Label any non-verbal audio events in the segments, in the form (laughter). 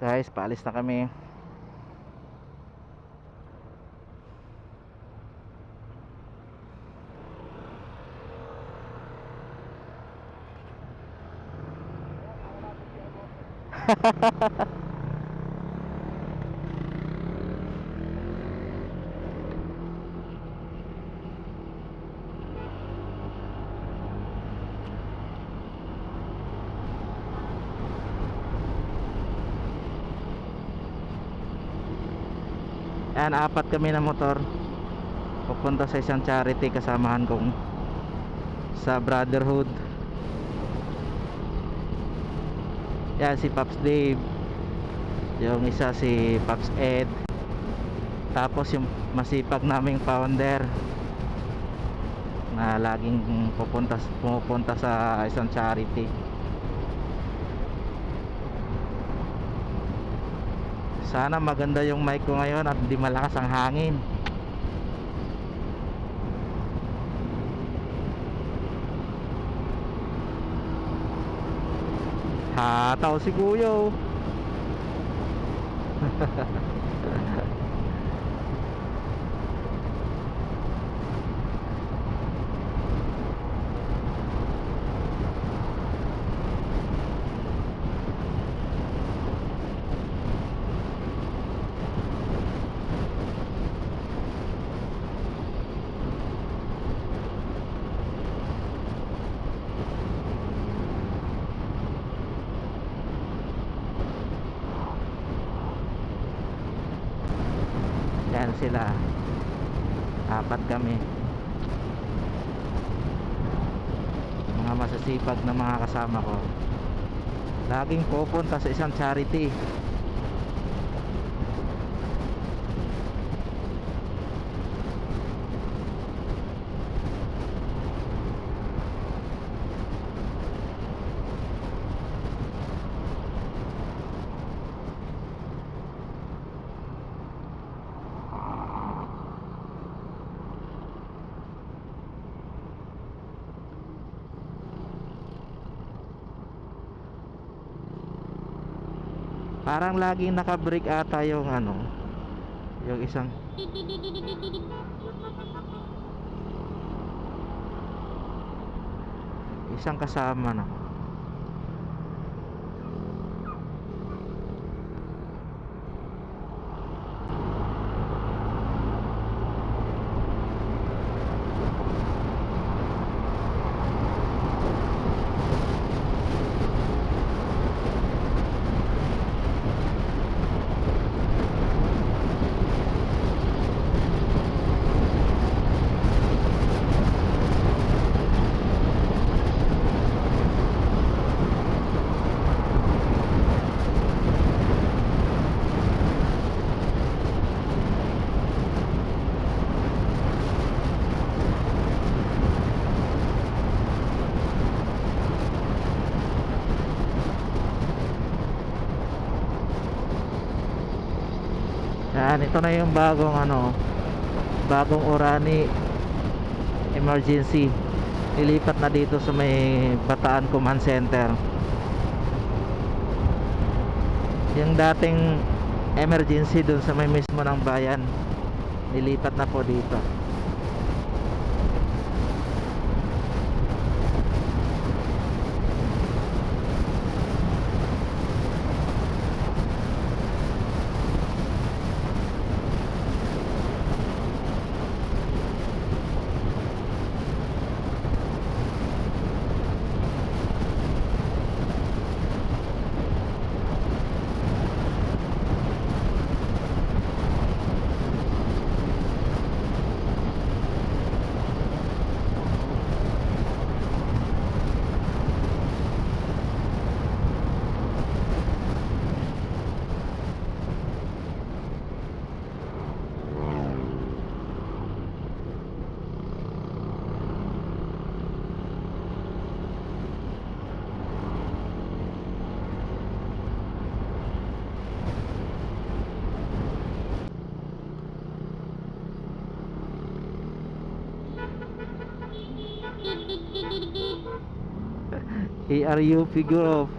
Guys, paalis na kami. (laughs) Yan, apat kami na motor. Pupunta sa isang charity kasamahan kong sa Brotherhood. Yan, si Pops Dave. Yung isa si Pops Ed. Tapos yung masipag naming founder na laging pupunta, pumupunta sa isang charity. Sana maganda yung mic ko ngayon at hindi malakas ang hangin. Hataw si Kuya (laughs) oh. Yan sila. Apat kami. Mga masasipag na mga kasama ko. Laging pupunta sa isang charity. Parang laging naka-brake ata yung ano, yung isang isang kasama na. Yan, ito na yung bagong ano, bagong Orani emergency. Ilipat na dito sa may Bataan Command Center. Yung dating emergency dun sa may mismo ng bayan, nilipat na po dito. KRU Figurov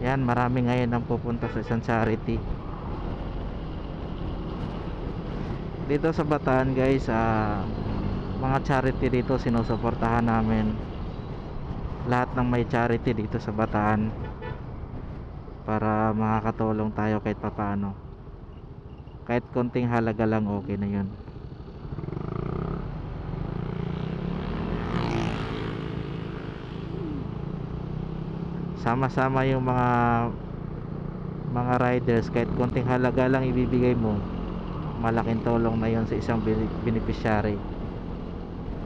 Yan, marami ngayon ang pupunta sa isang charity. Dito sa Bataan, guys, uh, mga charity dito sinusuportahan namin. Lahat ng may charity dito sa Bataan para makakatulong tayo kahit papaano. Kahit konting halaga lang okay na 'yun. Sama-sama yung mga mga riders kahit konting halaga lang ibibigay mo malaking tulong na yon sa isang bene- beneficiary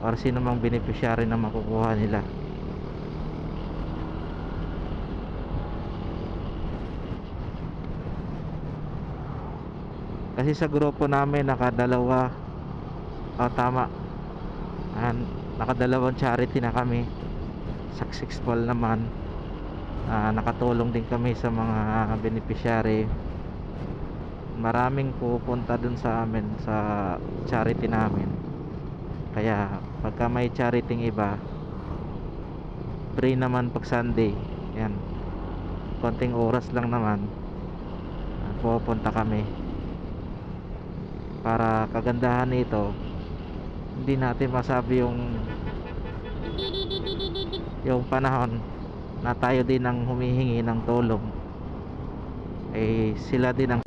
or sino mang beneficiary na makukuha nila kasi sa grupo namin nakadalawa. Oh tama. An, nakadalawang charity na kami. Successful naman. Ah, nakatulong din kami sa mga beneficiary. Maraming pupunta dun sa amin sa charity namin. Kaya pagka may charity iba free naman pag Sunday. Yan konting oras lang naman. Ah, pupunta kami para kagandahan nito hindi natin masabi yung yung panahon na tayo din ang humihingi ng tulong. Eh sila din ang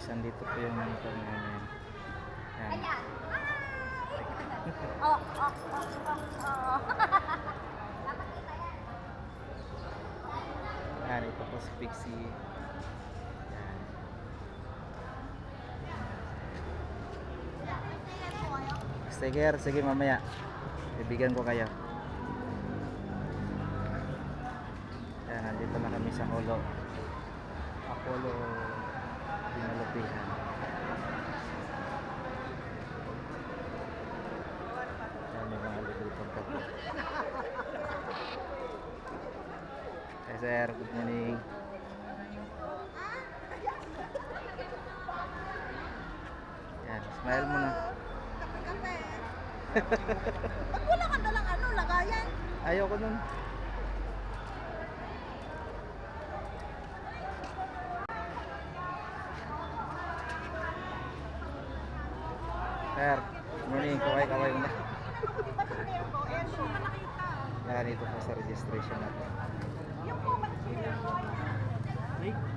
Guys, andito po yung motor namin. Yan. Ayan. (laughs) Oh, oh, oh, oh, oh. (laughs) Yan, ito po si Pixie. Yan. Sticker, sige mamaya. Bibigyan ko kayo. Yan, nandito na kami sa Holo. Apollo Yan, may mga librito pa po. Hey sir, good morning. Yan, smile mo na. Kape. Ba't wala ka dalang ano, lagayan? Ayoko nun. Sir, kaway-kaway muna. Ko? Eh, siya nakita. Yan, ito po sa registration natin. Yung po, ko?